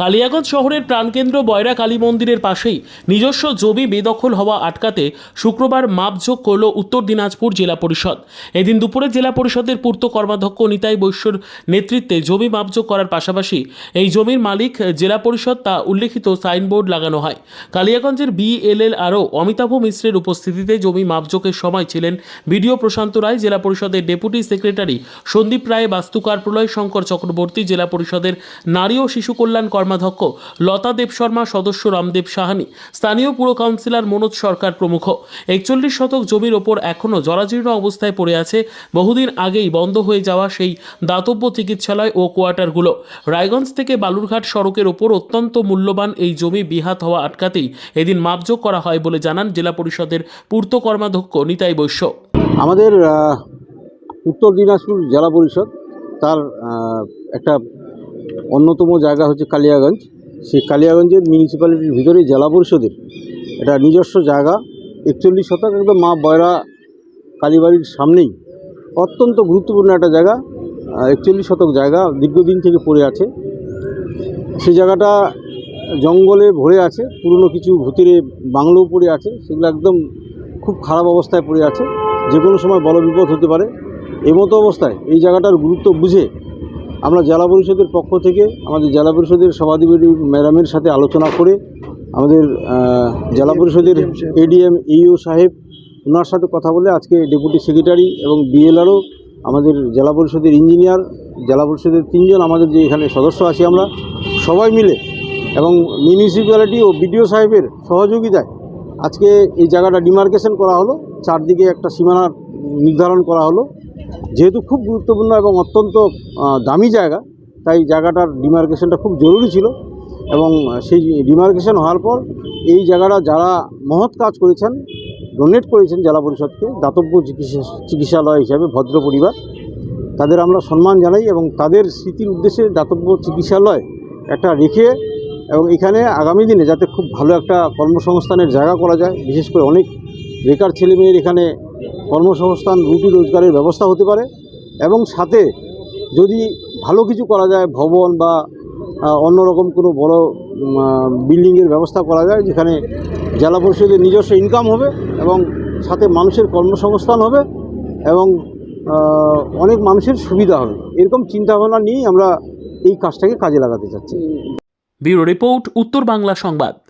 কালিয়াগঞ্জ শহরের প্রাণকেন্দ্র বয়রা কালী মন্দিরের পাশেই নিজস্ব জমি বেদখল হওয়া আটকাতে শুক্রবার মাপযোগ করল উত্তর দিনাজপুর জেলা পরিষদ। এদিন দুপুরে জেলা পরিষদের পূর্ত কর্মাধ্যক্ষ নিতাই বৈশ্যর নেতৃত্বে জমি মাপযোগ করার পাশাপাশি এই জমির মালিক জেলা পরিষদ তা উল্লেখিত সাইনবোর্ড লাগানো হয়। কালিয়াগঞ্জের বিএলএল আরও অমিতাভ মিশ্রের উপস্থিতিতে জমি মাপযোগের সময় ছিলেন বিডিও প্রশান্ত রায়, জেলা পরিষদের ডেপুটি সেক্রেটারি সন্দীপ রায়, বাস্তুকার প্রলয় শঙ্কর চক্রবর্তী, জেলা পরিষদের নারী ও শিশু কল্যাণ কর্মাধ্যক্ষ লতা দেব শর্মা, সদস্য রামদেব সাহানি, স্থানীয় পুর কাউন্সিলর মনোজ সরকার প্রমুখ। একচল্লিশ শতক জমির ওপর এখনও জরাজীর্ণ অবস্থায় পড়ে আছে, বহুদিন আগেই বন্ধ হয়ে যাওয়া সেই দাতব্য চিকিৎসালয় ও কোয়ার্টারগুলো। রায়গঞ্জ থেকে বালুরঘাট সড়কের ওপর অত্যন্ত মূল্যবান এই জমি বিহাত হওয়া আটকাতেই এদিন মাপযোগ করা হয় বলে জানান জেলা পরিষদের পূর্ত কর্মাধ্যক্ষ নিতাই বৈশ্য। আমাদের উত্তর দিনাজপুর জেলা পরিষদ তার একটা অন্যতম জায়গা হচ্ছে কালিয়াগঞ্জ। সেই কালিয়াগঞ্জের মিউনিসিপ্যালিটির ভিতরে জেলা পরিষদের এটা নিজস্ব জায়গা। একচল্লিশ শতক একদম মা বয়রা কালীবাড়ির সামনেই। অত্যন্ত গুরুত্বপূর্ণ একটা জায়গা। একচল্লিশ শতক জায়গা দীর্ঘদিন থেকে পড়ে আছে। সেই জায়গাটা জঙ্গলে ভরে আছে। পুরনো কিছু ভূতিরে বাংলোও পড়ে আছে। সেগুলো একদম খুব খারাপ অবস্থায় পড়ে আছে। যে কোনো সময় বড় বিপদ হতে পারে। এই মতো অবস্থায় এই জায়গাটার গুরুত্ব বুঝে আমরা জেলা পরিষদের পক্ষ থেকে আমাদের জেলা পরিষদের সভাধিপতি ম্যাডামের সাথে আলোচনা করে আমাদের জেলা পরিষদের এডিএম ইও সাহেব ওনার সাথে কথা বলে আজকে ডেপুটি সেক্রেটারি এবং বিএলআরও আমাদের জেলা পরিষদের ইঞ্জিনিয়ার জেলা পরিষদের তিনজন আমাদের যে এখানে সদস্য আছি আমরা সবাই মিলে এবং মিউনিসিপ্যালিটি ও বিডিও সাহেবের সহযোগিতায় আজকে এই জায়গাটা ডিমার্কেশন করা হলো চারদিকে একটা সীমানা নির্ধারণ করা হলো। যেহেতু খুব গুরুত্বপূর্ণ এবং অত্যন্ত দামি জায়গা, তাই জায়গাটার ডিমার্কেশনটা খুব জরুরি ছিল এবং সেই ডিমার্কেশন হওয়ার পর এই জায়গাটা যারা মহৎ কাজ করেছেন, ডোনেট করেছেন জেলা পরিষদকে, দাতব্য চিকিৎসা, চিকিৎসালয় হিসাবে ভদ্র পরিবার, তাদের আমরা সম্মান জানাই এবং তাদের স্মৃতির উদ্দেশ্যে দাতব্য চিকিৎসালয় একটা রেখে এবং এখানে আগামী দিনে যাতে খুব ভালো একটা কর্মসংস্থানের জায়গা করা যায়, বিশেষ করে অনেক বেকার ছেলেমেয়ের এখানে কর্মসংস্থান, রুটি রোজগারের ব্যবস্থা হতে পারে এবং সাথে যদি ভালো কিছু করা যায়, ভবন বা অন্যরকম কোনো বড় বিল্ডিংয়ের ব্যবস্থা করা যায় যেখানে জেলা পরিষদের নিজস্ব ইনকাম হবে এবং সাথে মানুষের কর্মসংস্থান হবে এবং অনেক মানুষের সুবিধা হবে। এরকম চিন্তাভাবনা নিয়েই আমরা এই কাজটাকে কাজে লাগাতে চাচ্ছি। ব্যুরো রিপোর্ট, উত্তর বাংলা সংবাদ।